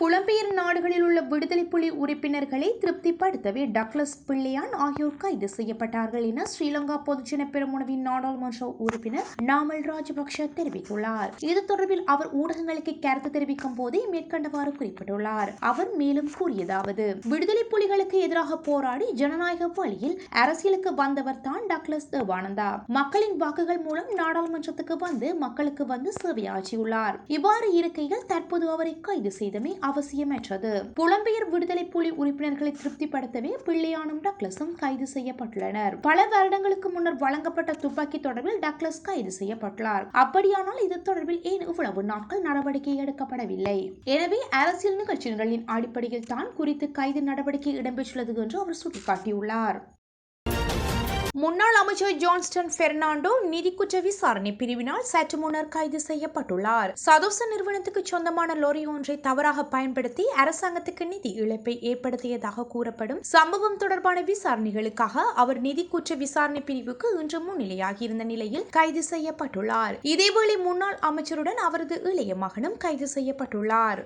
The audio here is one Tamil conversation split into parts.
புலம்பெயர் நாடுகளில் உள்ள விடுதலை புலி உறுப்பினர்களை திருப்திப்படுத்தவே டக்ளஸ் பிள்ளையான் ஆகியோர் கைது செய்யப்பட்டார்கள் என ஸ்ரீலங்கா பொதுஜன பெருமுனவின் நாடாளுமன்ற உறுப்பினர் நாமல் ராஜபக்ஷ தெரிவித்துள்ளார். இது தொடர்பில் அவர் ஊடகங்களுக்கு கருத்து தெரிவிக்கும் போதே மேற்கண்டவாறு குறிப்பிட்டுள்ளார். அவர் மேலும் கூறியதாவது விடுதலை புலிகளுக்கு எதிராக போராடி ஜனநாயக வழியில் அரசியலுக்கு வந்தவர் தான் டக்ளஸ் தேவானந்தா. மக்களின் வாக்குகள் மூலம் நாடாளுமன்றத்துக்கு வந்து மக்களுக்கு வந்து சேவையாற்றியுள்ளார். இவ்வாறு இருக்கையில் தற்போது அவரை கைது செய்தமே அவசியமற்றது. புலம்பெயர் விடுதலை புலி உறுப்பினர்களை திருப்திப்படுத்தவே பிள்ளையானும் டக்ளஸும் கைது செய்யப்பட்டுள்ளனர். பல வருடங்களுக்கு முன்னர் வழங்கப்பட்ட துப்பாக்கி தொடர்பில் டக்ளஸ் கைது செய்யப்பட்டுள்ளார். அப்படியானால் இது தொடர்பில் ஏன் இவ்வளவு நாட்கள் நடவடிக்கை எடுக்கப்படவில்லை? எனவே அரசியல் நிகழ்ச்சிகளின் அடிப்படையில் தான் குறித்து கைது நடவடிக்கை இடம்பெற்றுள்ளது என்று அவர் சுட்டிக்காட்டியுள்ளார். முன்னாள் அமைச்சர் ஜான்ஸ்டன் பெர்னாண்டோ நிதி குற்ற விசாரணை பிரிவினால் சற்று முன்னர் கைது செய்யப்பட்டுள்ளார். சதோச நிறுவனத்துக்கு சொந்தமான லொரி ஒன்றை தவறாக பயன்படுத்தி அரசாங்கத்துக்கு நிதி இழப்பை ஏற்படுத்தியதாக கூறப்படும் சம்பவம் தொடர்பான விசாரணைகளுக்காக அவர் நிதி குற்ற விசாரணை பிரிவுக்கு இன்று முன்னிலையாகியிருந்த நிலையில் கைது செய்யப்பட்டுள்ளார். இதேவேளை முன்னாள் அமைச்சருடன் அவரது இளைய மகனும் கைது செய்யப்பட்டுள்ளார்.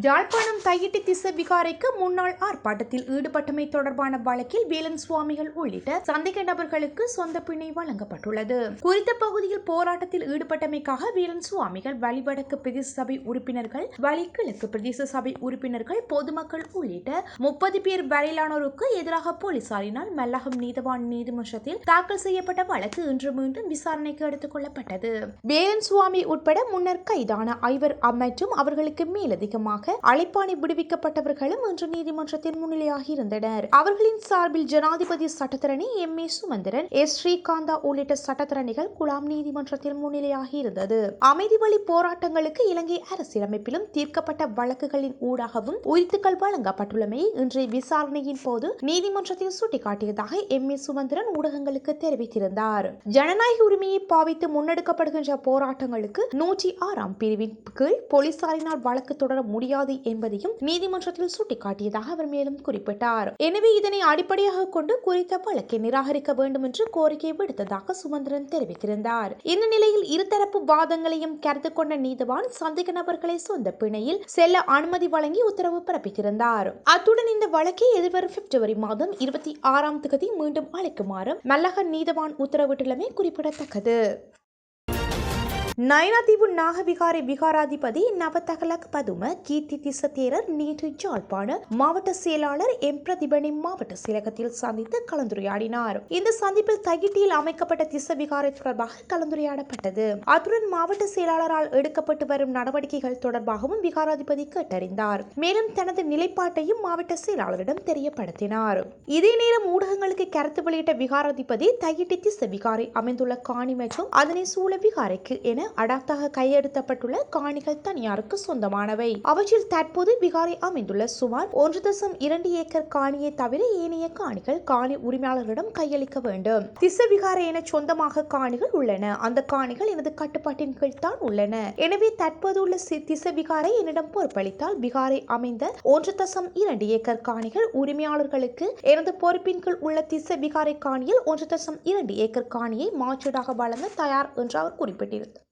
யாழ்ப்பாணம் தையிட்டி திச விகாரைக்கு முன்னாள் ஆர்ப்பாட்டத்தில் ஈடுபட்டமை தொடர்பான வழக்கில் வேலன் சுவாமிகள் உள்ளிட்ட சந்தேக நபர்களுக்கு சொந்த பிணை வழங்கப்பட்டுள்ளது. குறித்த பகுதியில் போராட்டத்தில் ஈடுபட்டமைக்காக வேலன் சுவாமிகள் வழிவடக்கு பிரதேச சபை உறுப்பினர்கள் வழிகிழக்கு பிரதேச சபை உறுப்பினர்கள் பொதுமக்கள் உள்ளிட்ட முப்பது பேர் வரையிலானோருக்கு எதிராக போலீசாரினால் மல்லகம் நீதவான் நீதிமன்றத்தில் தாக்கல் செய்யப்பட்ட வழக்கு இன்று மீண்டும் விசாரணைக்கு எடுத்துக் கொள்ளப்பட்டது. வேலன் சுவாமி உட்பட முன்னர் கைதான ஐவர் மற்றும் அவர்களுக்கு மேலதிகமாக காரணமாக அழைப்பாணி விடுவிக்கப்பட்டவர்களும் இன்று நீதிமன்றத்தின் முன்னிலையாகி இருந்தனர். அவர்களின் சார்பில் ஜனாதிபதி சட்டத்தரணி M. A. Sumanthiran S Srikantha உள்ளிட்ட சட்டத்தரணிகள் குலாம் நீதிமன்றத்தில் முன்னிலையாகி இருந்தது. அமைதி வழி போராட்டங்களுக்கு இலங்கை அரசியலமைப்பிலும் தீர்க்கப்பட்ட வழக்குகளின் ஊடாகவும் உரித்துக்கள் வழங்கப்பட்டுள்ளமை இன்றைய விசாரணையின் போது நீதிமன்றத்தில் சுட்டிக்காட்டியதாக எம். ஏ. சுமந்திரன் ஊடகங்களுக்கு தெரிவித்திருந்தார். ஜனநாயக உரிமையை பாவித்து முன்னெடுக்கப்படுகின்ற போராட்டங்களுக்கு நூற்றி ஆறாம் பிரிவின் கீழ் போலீசாரினால் வழக்கு தொடர முடியாது என்பதையும் நீதிமன்றத்தில் சுட்டிக்காட்டியதாக அவர் மேலும் குறிப்பிட்டார். எனவே இதனை அடிப்படையாக கொண்டு குறித்த வழக்கை நிராகரிக்க வேண்டும் என்று கோரிக்கை விடுத்ததாக சுமந்திரன் தெரிவித்திருந்தார். இந்த நிலையில் இருதரப்பு வாதங்களையும் கருத்து கொண்ட நீதிவான் சந்தேக நபர்களை சொந்த பிணையில் செல்ல அனுமதி வழங்கி உத்தரவு பிறப்பித்திருந்தார். அத்துடன் இந்த வழக்கை எதிர்வரும் பிப்ரவரி மாதம் இருபத்தி ஆறாம் தேதி மீண்டும் அழைக்குமாறு மல்லக நீதவான் உத்தரவிட்டுள்ளமை குறிப்பிடத்தக்கது. நயனாதீவு நாகவிகாரை விகாராதிபதி நவதகலக் பதும கீர்த்தி திசத்தேரர் நேற்று ஜாழ்ப்பாண மாவட்ட செயலாளர் எம் பிரதிபனி மாவட்ட செயலகத்தில் சந்தித்து கலந்துரையாடினார். இந்த சந்திப்பில் தகிட்டியில் அமைக்கப்பட்ட திச விகாரை தொடர்பாக கலந்துரையாடப்பட்டது. அத்துடன் மாவட்ட செயலாளரால் எடுக்கப்பட்டு வரும் நடவடிக்கைகள் தொடர்பாகவும் விகாராதிபதி கேட்டறிந்தார். மேலும் தனது நிலைப்பாட்டையும் மாவட்ட செயலாளரிடம் தெரியப்படுத்தினார். இதே நேரம் ஊடகங்களுக்கு கருத்து வெளியிட்ட விகாராதிபதி தகிட்டி திச விகாரை அமைந்துள்ள காணி மற்றும் அதனை சூழ விகாரைக்கு என அடாத்தாக கையெழுத்தப்பட்டுள்ள காணிகள் தனியாருக்கு சொந்தமானவை. அவற்றில் தற்போது விகாரை அமைந்துள்ள சுமார் ஒன்று தசம் இரண்டு ஏக்கர் காணியை தவிர ஏனைய காணிகள் காணி உரிமையாளர்களிடம் கையளிக்க வேண்டும். திச விகாரை என சொந்தமாக காணிகள் உள்ளன. அந்த காணிகள் எனது கட்டுப்பாட்டின் கீழ் தான் உள்ளன. எனவே தற்போது உள்ள திச விகாரை என்னிடம் பொறுப்பளித்தால் விகாரை அமைந்த ஒன்று தசம் இரண்டு ஏக்கர் காணிகள் உரிமையாளர்களுக்கு எனது பொறுப்பின் கீழ் உள்ள திச விகாரை காணியில் ஒன்று தசம் இரண்டு ஏக்கர் காணியை மாற்றீடாக வழங்க தயார் என்று அவர் குறிப்பிட்டிருந்தார்.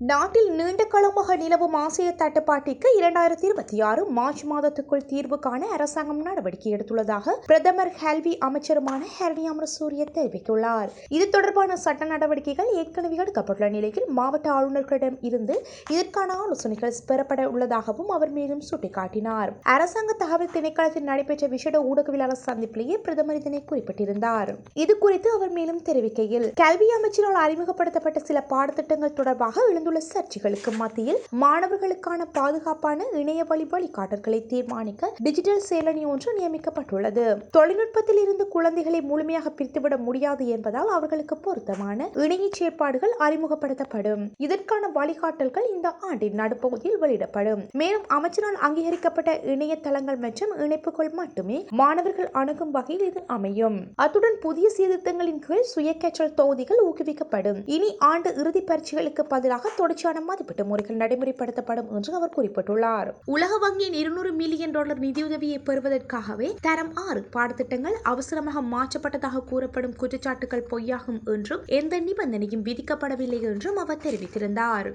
நாட்டில் நீண்ட காலமாக நிலவும் ஆசிய தட்டுப்பாட்டிற்கு இரண்டாயிரத்தி இருபத்தி ஆறு மார்ச் மாதத்துக்குள் தீர்வு காண அரசாங்கம் நடவடிக்கை எடுத்துள்ளதாக பிரதமர் கல்வி அமைச்சருமான ஹரணி அமரசூரிய தெரிவித்துள்ளார். இது தொடர்பான சட்ட நடவடிக்கைகள் ஏற்கனவே எடுக்கப்பட்டுள்ள நிலையில் மாவட்ட ஆளுநர்களிடம் இருந்து இதற்கான ஆலோசனைகள் பெறப்பட உள்ளதாகவும் அவர் மேலும் சுட்டிக்காட்டினார். அரசாங்க தகவல் திணைக்களத்தில் நடைபெற்ற விசேட ஊடகவியலாளர் சந்திப்பிலேயே பிரதமர் இதனை குறிப்பிட்டிருந்தார். இது குறித்து அவர் மேலும் தெரிவிக்கையில் கல்வி அமைச்சரால் அறிமுகப்படுத்தப்பட்ட சில பாடத்திட்டங்கள் தொடர்பாக எழுந்துள்ள சர்ச்சைகளுக்கு மத்தியில் மாணவர்களுக்கான பாதுகாப்பான இணைய வழி வழிகாட்டல்களை தீர்மானிக்க டிஜிட்டல் செயலணி ஒன்று நியமிக்கப்பட்டுள்ளது. தொழில்நுட்பத்தில் இருந்து குழந்தைகளை முழுமையாக பிரித்துவிட முடியாது என்பதால் அவர்களுக்கு பொருத்தமான இணைய செயற்பாடுகள் அறிமுகப்படுத்தப்படும். இதற்கான வழிகாட்டல்கள் இந்த ஆண்டின் நடுப்பகுதியில் வெளியிடப்படும். மேலும் அமைச்சரால் அங்கீகரிக்கப்பட்ட இணையதளங்கள் மற்றும் இணைப்புகள் மட்டுமே மாணவர்கள் அணுகும் வகையில் இது அமையும். அத்துடன் புதிய சீர்திருத்தங்களின் கீழ் சுய கற்றல் தொகுதிகள் ஊக்குவிக்கப்படும். இனி ஆண்டு இறுதி பரீட்சைகளுக்கு பதிலாக தொடர்ச்சியான மதிப்பீட்டு முறைகள் நடைமுறைப்படுத்தப்படும் என்று அவர் குறிப்பிட்டுள்ளார். உலக வங்கியின் இருநூறு மில்லியன் டாலர் நிதியுதவியை பெறுவதற்காகவே தரம் ஆறு பாடத்திட்டங்கள் அவசரமாக மாற்றப்பட்டதாக கூறப்படும் குற்றச்சாட்டுகள் பொய்யாகும் என்றும் எந்த நிபந்தனையும் விதிக்கப்படவில்லை என்றும் அவர் தெரிவித்திருந்தார்.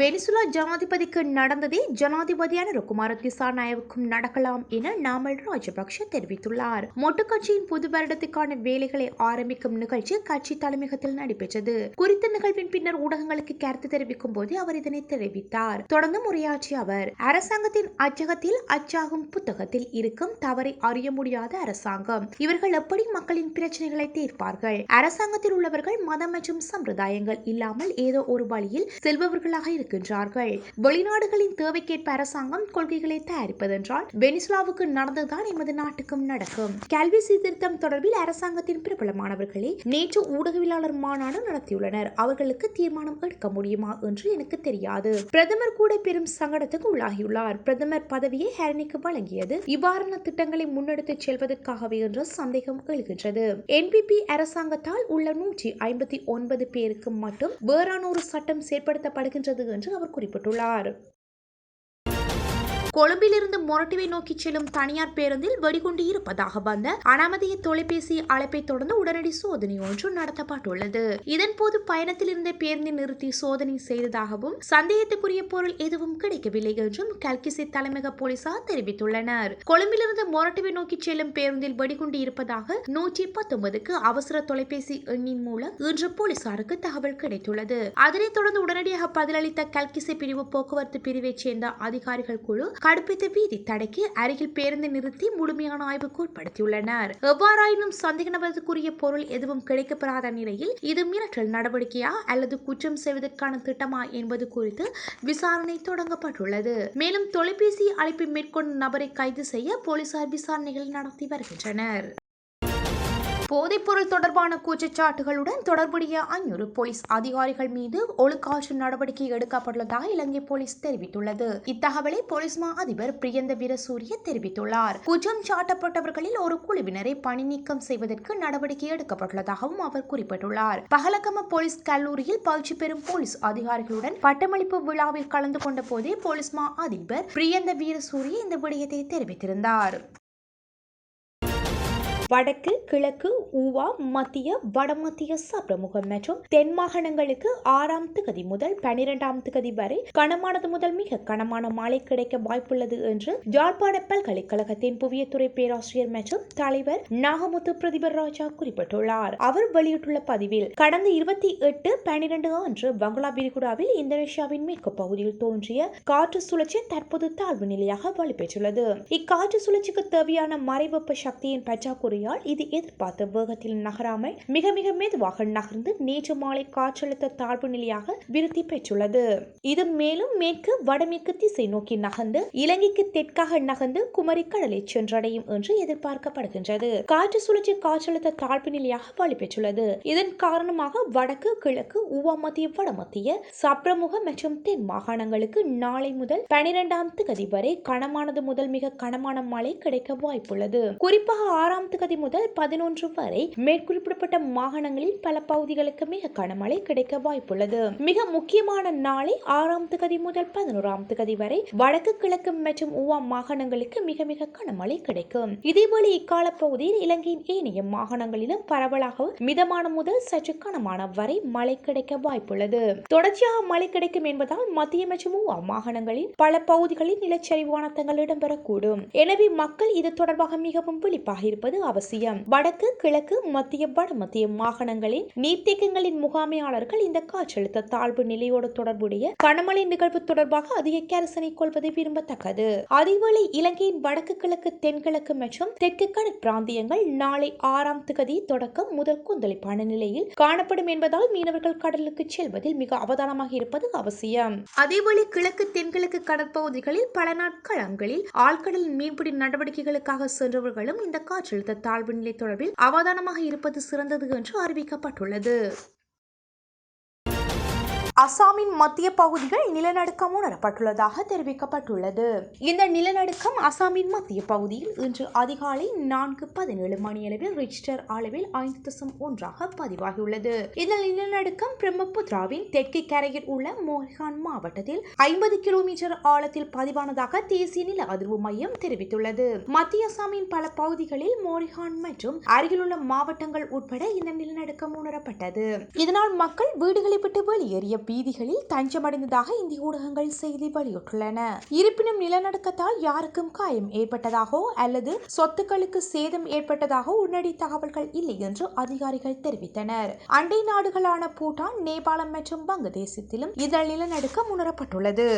வெனிசுலா ஜனாதிபதிக்கு நடந்ததே ஜனாதிபதியான ருக்குமார திசாநாயவுக்கும் நடக்கலாம் என நாமல் ராஜபக்ஷ தெரிவித்துள்ளார். மொட்டு கட்சியின் புது வருடத்துக்கான வேலைகளை ஆரம்பிக்கும் நிகழ்ச்சி கட்சி தலைமையகத்தில் நடைபெற்றது. குறித்த நிகழ்வின் பின்னர் ஊடகங்களுக்கு கருத்து தெரிவிக்கும் போது அவர் இதனை தெரிவித்தார். தொடர்ந்து உரையாற்றிய அவர் அரசாங்கத்தின் அச்சகத்தில் அச்சாகும் புத்தகத்தில் இருக்கும் தவறை அறிய முடியாத அரசாங்கம். இவர்கள் எப்படி மக்களின் பிரச்சனைகளை தீர்ப்பார்கள்? அரசாங்கத்தில் உள்ளவர்கள் மதம் மற்றும் சம்பிரதாயங்கள் இல்லாமல் ஏதோ ஒரு வழியில் செல்பவர்களாக இருக்கின்றார்கள். வெளிநாடுகளின் தேவைக்கேற்ப அரசாங்கம் கொள்கைகளை தயாரிப்பதென்றால் வெனிசுலாவுக்கு நடந்ததுதான் எமது நாட்டுக்கும் நடக்கும். கல்வி சீர்திருத்தம் தொடர்பில் அரசாங்கத்தின் பிரபலமானவர்களே நேற்று ஊடகவியலாளர் மாநாடு நடத்தியுள்ளனர். அவர்களுக்கு தீர்மானம் எடுக்க முடியுமா என்று எனக்கு தெரியாது. பிரதமர் கூட பெரும் சங்கடத்துக்கு உள்ளாகியுள்ளார். பிரதமர் பதவியை ஹேரனிக்கு வழங்கியது இவ்வாறான திட்டங்களை முன்னெடுத்துச் செல்வதற்காகவே என்ற சந்தேகம் எழுகின்றது. என்பிபி அரசாங்கத்தால் உள்ள நூற்றி ஐம்பத்தி ஒன்பது பேருக்கு மட்டும் வேறான சட்டம் செயற்படுத்தப்படுகின்றது என்று அவர் குறிப்பிட்டுள்ளார். கொழும்பிலிருந்து மொரட்டுவை நோக்கி செல்லும் தனியார் பேருந்தில் வெடிகுண்டு இருப்பதாக வந்த அனாமதிய தொலைபேசி அழைப்பை தொடர்ந்து உடனடி சோதனை ஒன்று நடத்தப்பட்டுள்ளது. இதன்போது பயணத்தில் இருந்த பேருந்தை நிறுத்தி சோதனை செய்ததாகவும் சந்தேகத்துக்குரிய பொருள் எதுவும் கிடைக்கவில்லை என்றும் கல்கிசி தலைமையக போலீசார் தெரிவித்துள்ளனர். கொழும்பிலிருந்து மொரட்டுவை நோக்கி செல்லும் பேருந்தில் வெடிகுண்டு இருப்பதாக நூற்றி பத்தொன்பதுக்கு அவசர தொலைபேசி எண்ணின் மூலம் இன்று போலீசாருக்கு தகவல் கிடைத்துள்ளது. அதனைத் தொடர்ந்து உடனடியாக பதிலளித்த கல்கிசி பிரிவு போக்குவரத்து பிரிவைச் சேர்ந்த அதிகாரிகள் குழு கடுப்பித்த வீதி தடைக்கு அருகில் பேருந்து நிறுத்தி முழுமையான ஆய்வுக்கு உட்படுத்தியுள்ளனர். எவ்வாறாயினும் சந்தேக நபருக்குரிய பொருள் எதுவும் கிடைக்கப்பெறாத நிலையில் இது மிரட்டல் நடவடிக்கையா அல்லது குற்றம் செய்வதற்கான திட்டமா என்பது குறித்து விசாரணை தொடங்கப்பட்டுள்ளது. மேலும் தொலைபேசி அழைப்பை மேற்கொண்ட நபரை கைது செய்ய போலீசார் விசாரணைகள் நடத்தி வருகின்றனர். போதைப்பொருள் தொடர்பான குற்றச்சாட்டுகளுடன் தொடர்புடைய ஐநூறு போலீஸ் அதிகாரிகள் மீது ஒழுக்காற்று நடவடிக்கை எடுக்கப்பட்டுள்ளதாக இலங்கை போலீஸ் தெரிவித்துள்ளது. இத்தகவலை போலீஸ் மா அதிபர் பிரியந்த வீரசூரிய தெரிவித்துள்ளார். குற்றம் சாட்டப்பட்டவர்களில் ஒரு குழுவினரை பணி நீக்கம் செய்வதற்கு நடவடிக்கை எடுக்கப்பட்டுள்ளதாகவும் அவர் குறிப்பிட்டுள்ளார். பகலகம போலீஸ் கல்லூரியில் பயிற்சி பெறும் போலீஸ் அதிகாரிகளுடன் பட்டமளிப்பு விழாவில் கலந்து கொண்ட போதே போலீஸ் மா அதிபர் பிரியந்த வீரசூரிய இந்த விடயத்தை தெரிவித்திருந்தார். வடக்கு கிழக்கு ஊவா மத்திய வடமத்திய சப்ரமுகம் மற்றும் தென் மாகாணங்களுக்கு ஆறாம் திகதி முதல் பனிரெண்டாம் திகதி வரை கனமானது முதல் மிக கனமான மழை கிடைக்க வாய்ப்புள்ளது என்று யாழ்ப்பாண பல்கலைக்கழகத்தின் புவியத்துறை பேராசிரியர் மற்றும் தலைவர் நாகமுத்து பிரதிபர் ராஜா குறிப்பிட்டுள்ளார். அவர் வெளியிட்டுள்ள பதிவில் கடந்த இருபத்தி எட்டு பனிரெண்டு அன்று பங்களா விரிகுடாவில் இந்தோனேஷியாவின் மேற்கு பகுதியில் தோன்றிய காற்று சுழற்சி தற்போது தாழ்வு நிலையாக வலுப்பெற்றுள்ளது. இக்காற்று சுழற்சிக்கு தேவையான மறைவெப்ப சக்தியின் பற்றாக்குறை ஆகையால் இது எதிர்பார்த்த வேகத்தில் நகராமல் மிக மிக மெதுவாக நகர்ந்து நேற்று மாலை காற்றழுத்த தாழ்வு நிலையாக விருத்தி பெற்றுள்ளது. இது மேலும் மேற்கு வடமேற்கு திசை நோக்கி நகர்ந்து இலங்கைக்கு தெற்காக நகர்ந்து குமரி கடலை சென்றடையும் என்று எதிர்பார்க்கப்படுகின்றது. காற்று சுழற்சி காற்றழுத்த தாழ்வு நிலையாக வலுப்பெற்றுள்ளது இதன் காரணமாக வடக்கு கிழக்கு உவா மத்திய வடமத்திய சப்ரமுக மற்றும் தென் மாகாணங்களுக்கு நாளை முதல் பனிரெண்டாம் திகதி வரை கனமானது முதல் மிக கனமான மழை கிடைக்க வாய்ப்புள்ளது. குறிப்பாக ஆறாம் திகதி தேதி முதல் பதினொன்று வரை மேற்குறிப்பிடப்பட்ட மாகாணங்களில் பல பகுதிகளுக்கு மிக கனமழை கிடைக்க வாய்ப்புள்ளது. மிக முக்கியமான நாளை ஆறாம் திகதி முதல் பதினோராம் திகதி வரை வடக்கு கிழக்கு மற்றும் ஊவா மாகாணங்களுக்கு மிக மிக கனமழை கிடைக்கும். இதேபோல இக்கால பகுதியில் இலங்கையின் ஏனைய மாகாணங்களிலும் பரவலாக மிதமான முதல் சற்று கனமான வரை மழை கிடைக்க வாய்ப்புள்ளது. தொடர்ச்சியாக மழை கிடைக்கும் என்பதால் மத்திய மற்றும் ஊவா மாகாணங்களின் பல பகுதிகளில் நிலச்சரிவான தங்கள் இடம்பெறக்கூடும். எனவே மக்கள் இது தொடர்பாக மிகவும் விழிப்பாக இருப்பது அவசியம். வடக்கு கிழக்கு மத்திய வட மத்திய மாகாணங்களின் நீர்த்தேக்கங்களின் முகாமையாளர்கள் இந்த காற்றழுத்த தாழ்வு நிலையோடு தொடர்புடைய கனமழை நிகழ்வு தொடர்பாக அதிக கேரசனை கொள்வது விரும்பத்தக்கது. அதேவேளை இலங்கையின் வடக்கு கிழக்கு தென்கிழக்கு மற்றும் தெற்கு கடற் பிராந்தியங்கள் நாளை ஆறாம் திகதி தொடக்கம் முதல் கொந்தளிப்பான நிலையில் காணப்படும் என்பதால் மீனவர்கள் கடலுக்கு செல்வதில் மிக அவதானமாக இருப்பது அவசியம். அதேவேளை கிழக்கு தென்கிழக்கு கடற்பகுதிகளில் பல நாட்களங்களில் ஆழ்கடல் மீன்பிடி நடவடிக்கைகளுக்காக சென்றவர்களும் இந்த காற்றழுத்த தாழ்வு நிலை தொடர்பில் அவதானமாக இருப்பது சிறந்தது என்று அறிவிக்கப்பட்டுள்ளது. அசாமின் மத்திய பகுதிகள் நிலநடுக்கம் உணரப்பட்டுள்ளதாக தெரிவிக்கப்பட்டுள்ளது. இந்த நிலநடுக்கம் அசாமின் மத்திய பகுதியில் இன்று அதிகாலை நான்கு பதினேழு மணியளவில் ரிக்டர் அளவில் ஐந்து தசம் ஒன்றாக பதிவாகியுள்ளது. இந்த நிலநடுக்கம் பிரம்மபுத்ராவின் தெற்கு கரையில் உள்ள மோஹான் மாவட்டத்தில் ஐம்பது கிலோமீட்டர் ஆழத்தில் பதிவானதாக தேசிய நில அதிர்வு மையம் தெரிவித்துள்ளது. மத்திய அசாமின் பல பகுதிகளில் மோரிகான் மற்றும் அருகிலுள்ள மாவட்டங்கள் உட்பட இந்த நிலநடுக்கம் உணரப்பட்டது. இதனால் மக்கள் வீடுகளை விட்டு வெளியேறிய வீதிகளில் தஞ்சமடைந்ததாக இந்திய ஊடகங்கள் செய்தி வெளியிட்டுள்ளன. இருப்பினும் நிலநடுக்கத்தால் யாருக்கும் காயம் ஏற்பட்டதாகவோ அல்லது சொத்துக்களுக்கு சேதம் ஏற்பட்டதாக உடனடி தகவல்கள் இல்லை என்று அதிகாரிகள் தெரிவித்தனர். அண்டை நாடுகளான பூட்டான் நேபாளம் மற்றும் வங்கதேசத்திலும் இதழ் நிலநடுக்கம் உணரப்பட்டுள்ளது.